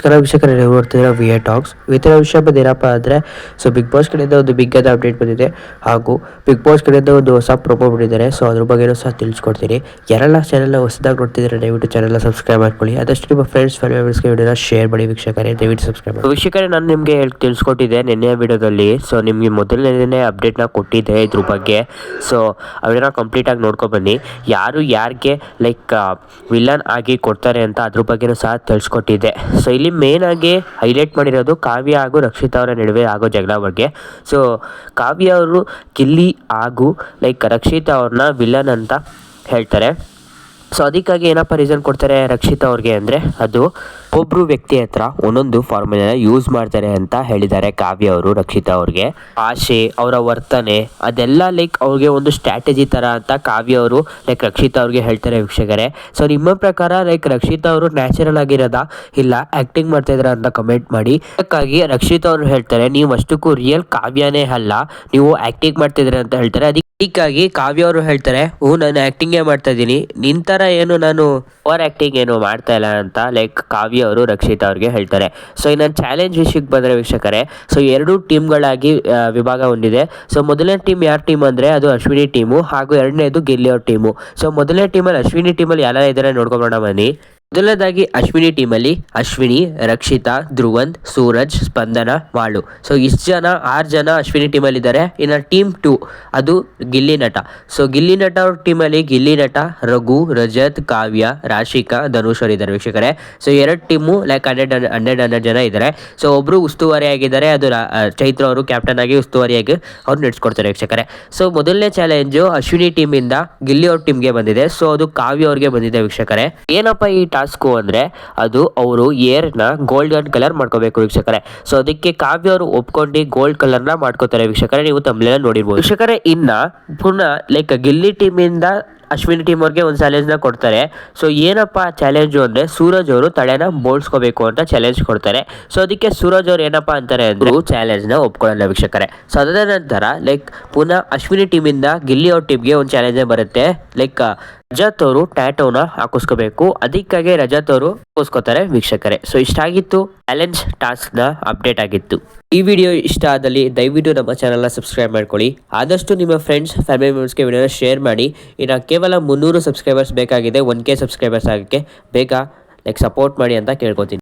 ನಮಸ್ಕಾರ ವೀಕ್ಷಕರೇ ನೀವು ನೋಡ್ತಿದ್ದೀರಾ ವಿ ಎ ಟಾಕ್ಸ್ ಇವತ್ತಿನ ವಿಷಯ ಬಂದೇನಪ್ಪ ಅಂದರೆ ಸೊ ಬಿಗ್ ಬಾಸ್ ಕಡೆಯಿಂದ ಒಂದು ಬಿಗ್ ಆದ ಅಪ್ಡೇಟ್ ಬಂದಿದೆ. ಹಾಗೂ ಬಿಗ್ ಬಾಸ್ ಕಡೆಯಿಂದ ಒಂದು ಹೊಸ ಪ್ರೊಮೋ ಬಿಟ್ಟಿದ್ದಾರೆ ಸೊ ಅದ್ರ ಬಗ್ಗೆನೂ ಸಹ ತಿಳಿಸ್ಕೊಡ್ತೀನಿ. ಯಾರೆಲ್ಲ ಚಾನೆಲ್ ಹೊಸದಾಗಿ ನೋಡ್ತಿದ್ದೀರಾ, ದಯವಿಟ್ಟು ಚಾನೆಲ್ನ ಸಬ್ಸ್ಕ್ರೈಬ್ ಮಾಡ್ಕೊಳ್ಳಿ. ಅದಷ್ಟು ನಿಮ್ಮ ಫ್ರೆಂಡ್ಸ್ ಫ್ಯಾಮಿಲಿ ಮೆಂಬರ್ಸ್ಗೆ ವಿಡಿಯೋನ ಶೇರ್ ಮಾಡಿ ವೀಕ್ಷಕರೇ, ದಯವಿಟ್ಟು ಸಬ್ಸ್ಕ್ರೈಬ್ ಮಾಡಿ. ವೀಕ್ಷಕರೇ, ನಾನು ನಿಮಗೆ ಹೇಳಿ, ತಿಳಿಸ್ಕೊಟ್ಟಿದ್ದೆ ನಿನ್ನೆ ವಿಡಿಯೋದಲ್ಲಿ. ಸೊ ನಿಮಗೆ ಮೊದಲನೇ ಅಪ್ಡೇಟ್ನ ಕೊಟ್ಟಿದ್ದೆ ಇದ್ರ ಬಗ್ಗೆ. ಸೊ ಅವನ್ನ ಕಂಪ್ಲೀಟಾಗಿ ನೋಡ್ಕೊಂಡು ಬನ್ನಿ. ಯಾರು ಯಾರಿಗೆ ಲೈಕ್ ವಿಲನ್ ಆಗಿ ಕೊಡ್ತಾರೆ ಅಂತ ಅದ್ರ ಬಗ್ಗೆ ಸಹ ತಿಳಿಸ್ಕೊಟ್ಟಿದ್ದೆ. ಸೊ ಇಲ್ಲಿ ಮೇನ್ ಆಗಿ ಹೈಲೈಟ್ ಮಾಡಿರೋದು ಕಾವ್ಯ ಹಾಗೂ ರಕ್ಷಿತಾ ಅವರ ನಡುವೆ ಆಗೋ ಜಗಳ ಬಗ್ಗೆ. ಸೊ ಕಾವ್ಯ ಅವರು ಕಿಲ್ಲಿ ಹಾಗೂ ಲೈಕ್ ರಕ್ಷಿತಾ ಅವ್ರನ್ನ ವಿಲನ್ ಅಂತ ಹೇಳ್ತಾರೆ. ಸೊ ಅದಕ್ಕಾಗಿ ಏನಪ್ಪ ರೀಸನ್ ಕೊಡ್ತಾರೆ ರಕ್ಷಿತಾ ಅವ್ರಿಗೆ ಅಂದರೆ, ಅದು ಒಬ್ಬರು ವ್ಯಕ್ತಿ ಹತ್ರ ಒಂದೊಂದು ಫಾರ್ಮುಲಾನ ಯೂಸ್ ಮಾಡ್ತಾರೆ ಅಂತ ಹೇಳಿದ್ದಾರೆ ಕಾವ್ಯ ಅವರು, ರಕ್ಷಿತಾ ಅವ್ರಿಗೆ. ಆಶೆ ಅವರ ವರ್ತನೆ, ಅದೆಲ್ಲ ಲೈಕ್ ಅವ್ರಿಗೆ ಒಂದು ಸ್ಟ್ರಾಟಜಿ ಥರ ಅಂತ ಕಾವ್ಯ ಅವರು ಲೈಕ್ ರಕ್ಷಿತಾ ಅವ್ರಿಗೆ ಹೇಳ್ತಾರೆ ವೀಕ್ಷಕರೇ. ಸೊ ನಿಮ್ಮ ಪ್ರಕಾರ ಲೈಕ್ ರಕ್ಷಿತಾ ಅವರು ನ್ಯಾಚುರಲ್ ಆಗಿರೋದಾ? ಇಲ್ಲ ಆ್ಯಕ್ಟಿಂಗ್ ಮಾಡ್ತಾ ಅಂತ ಕಮೆಂಟ್ ಮಾಡಿ. ಅದಕ್ಕಾಗಿ ರಕ್ಷಿತಾ ಅವರು ಹೇಳ್ತಾರೆ, ನೀವು ಅಷ್ಟಕ್ಕೂ ರಿಯಲ್ ಕಾವ್ಯನೇ ಅಲ್ಲ, ನೀವು ಆ್ಯಕ್ಟಿಂಗ್ ಮಾಡ್ತಿದ್ದೀರ ಅಂತ ಹೇಳ್ತಾರೆ. ಅದಕ್ಕೆ ಅದಕ್ಕಾಗಿ ಕಾವ್ಯ ಅವರು ಹೇಳ್ತಾರೆ ಹ್ಞೂ ನಾನು ಆ್ಯಕ್ಟಿಂಗೇ ಮಾಡ್ತಾ ಇದ್ದೀನಿ. ನಿನ್ನ ಥರ ಏನು ನಾನು ಓವರ್ ಆ್ಯಕ್ಟಿಂಗ್ ಏನು ಮಾಡ್ತಾ ಇಲ್ಲ ಅಂತ ಲೈಕ್ ಕಾವ್ಯ ಅವರು, ರಕ್ಷಿತಾ ಅವ್ರಿಗೆ ಹೇಳ್ತಾರೆ. ಸೊ ಇನ್ನು ಚಾಲೆಂಜ್ ವಿಷಯಕ್ಕೆ ಬಂದರೆ ವೀಕ್ಷಕರೇ ಸೊ ಎರಡು ಟೀಮ್ಗಳಾಗಿ ವಿಭಾಗ ಹೊಂದಿದೆ. ಸೊ ಮೊದಲನೇ ಟೀಮ್ ಯಾರ ಟೀಮ್ ಅಂದರೆ, ಅದು ಅಶ್ವಿನಿ ಟೀಮು ಹಾಗೂ ಎರಡನೇದು ಗೆಲ್ಲಿ ಅವ್ರ ಟೀಮು ಸೊ ಮೊದಲನೇ ಟೀಮಲ್ಲಿ ಅಶ್ವಿನಿ ಟೀಮಲ್ಲಿ ಯಾರೆಲ್ಲ ಇದ್ದಾರೆ ನೋಡ್ಕೊಬೋಣ ಬನ್ನಿ. ಮೊದಲನೇದಾಗಿ ಅಶ್ವಿನಿ ಟೀಮಲ್ಲಿ ಅಶ್ವಿನಿ, ರಕ್ಷಿತಾ ಧ್ರುವಂತ್ ಸೂರಜ್, ಸ್ಪಂದನ, ಮಾಳು. ಸೊ ಇಷ್ಟು ಜನ, ಆರು ಜನ ಅಶ್ವಿನಿ ಟೀಮಲ್ಲಿ ಇದ್ದಾರೆ ಇನ್ನು ಟೀಮ್ ಟು ಅದು ಗಿಲ್ಲಿ ನಟ. ಸೊ ಗಿಲ್ಲಿ ನಟ ಅವ್ರ ಟೀಮಲ್ಲಿ ಗಿಲ್ಲಿ ನಟ, ರಘು, ರಜತ್, ಕಾವ್ಯ, ರಾಶಿಕಾ, ಧನುಷ್ ಇದ್ದಾರೆ ವೀಕ್ಷಕರೇ. ಸೊ ಎರಡು team like hundred hundred hundred ಜನ ಇದ್ದಾರೆ. ಸೊ ಒಬ್ಬರು ಉಸ್ತುವಾರಿ ಆಗಿದ್ದಾರೆ, ಅದು ಚೈತ್ರ ಅವರು ಕ್ಯಾಪ್ಟನ್ ಆಗಿ ಉಸ್ತುವಾರಿಯಾಗಿ ಅವ್ರು ನಡೆಸ್ಕೊಡ್ತಾರೆ ವೀಕ್ಷಕರೇ. ಸೊ ಮೊದಲನೇ ಚಾಲೆಂಜು ಅಶ್ವಿನಿ ಟೀಮಿಂದ ಗಿಲ್ಲಿ ಅವ್ರ ಟೀಮ್ಗೆ ಬಂದಿದೆ. ಸೊ ಅದು ಕಾವ್ಯ ಅವ್ರಿಗೆ ಬಂದಿದೆ ವೀಕ್ಷಕರೇ. ಏನಪ್ಪ ಈ ಟಾಸ್ಕು ಅಂದರೆ ಅದು ಅವರು ಏರ್ನ ಗೋಲ್ಡನ್ ಕಲರ್ ಮಾಡ್ಕೋಬೇಕು ವೀಕ್ಷಕರೇ. ಸೊ ಅದಕ್ಕೆ ಕಾವ್ಯ ಅವರು ಒಪ್ಕೊಂಡು ಗೋಲ್ಡ್ ಕಲರ್ನ ಮಾಡ್ಕೋತಾರೆ ವೀಕ್ಷಕರೇ, ನೀವು ತಮ್ಮಲೆಲ್ಲ ನೋಡಿರ್ಬೋದು. ವೀಕ್ಷಕರೇ, ಇನ್ನು ಪುನಃ ಲೈಕ್ ಗಿಲ್ಲಿ ಟೀಮಿಂದ ಅಶ್ವಿನಿ ಟೀಮ್ ಅವ್ರಿಗೆ ಒಂದು ಚಾಲೆಂಜ್ನ ಕೊಡ್ತಾರೆ. ಸೊ ಏನಪ್ಪ ಚಾಲೆಂಜು ಅಂದರೆ ಸೂರಜ್ ಅವರು ತಲೆನ ಬೋಳ್ಸ್ಕೋಬೇಕು ಅಂತ ಚಾಲೆಂಜ್ ಕೊಡ್ತಾರೆ. ಸೊ ಅದಕ್ಕೆ ಸೂರಜ್ ಅವ್ರು ಏನಪ್ಪ ಅಂತಾರೆ ಅಂದರು ಚಾಲೆಂಜ್ನ ಒಪ್ಕೊಳ್ಳಲ್ಲ ವೀಕ್ಷಕರೇ. ಸೊ ಅದಾದ ನಂತರ ಲೈಕ್ ಪುನಃ ಅಶ್ವಿನಿ ಟೀಮಿಂದ ಗಿಲ್ಲಿ ಅವ್ರ ಟೀಮ್ಗೆ ಒಂದು ಚಾಲೆಂಜ್ ಬರುತ್ತೆ. ಲೈಕ್ ರಜತ್ ಅವರು ಟ್ಯಾಟೋನ ಹಾಕಿಸ್ಕೋಬೇಕು. ಅದಕ್ಕಾಗಿ ರಜತ್ ಅವರು ಹಾಕಿಸ್ಕೋತಾರೆ ವೀಕ್ಷಕರೇ. ಸೊ ಇಷ್ಟಾಗಿತ್ತು ಚಾಲೆಂಜ್ನ ಅಪ್ಡೇಟ್ ಆಗಿತ್ತು. ಈ ವಿಡಿಯೋ ಇಷ್ಟ ಆದಲ್ಲಿ ದಯವಿಟ್ಟು ನಮ್ಮ ಚಾನಲ್ನ ಸಬ್ಸ್ಕ್ರೈಬ್ ಮಾಡ್ಕೊಳ್ಳಿ. ಆದಷ್ಟು ನಿಮ್ಮ ಫ್ರೆಂಡ್ಸ್ ಫ್ಯಾಮಿಲಿ ಮೆಂಬರ್ಸ್ಗೆ ವಿಡಿಯೋನ ಶೇರ್ ಮಾಡಿ. ಇನ್ನು ಕೇವಲ ಮುನ್ನೂರು ಸಬ್ಸ್ಕ್ರೈಬರ್ಸ್ ಬೇಕಾಗಿದೆ. ಒನ್ ಕೆ ಸಬ್ಸ್ಕ್ರೈಬರ್ಸ್ ಆಗೋಕ್ಕೆ ಬೇಗ ಲೈಕ್ ಸಪೋರ್ಟ್ ಮಾಡಿ ಅಂತ ಕೇಳ್ಕೊತೀನಿ.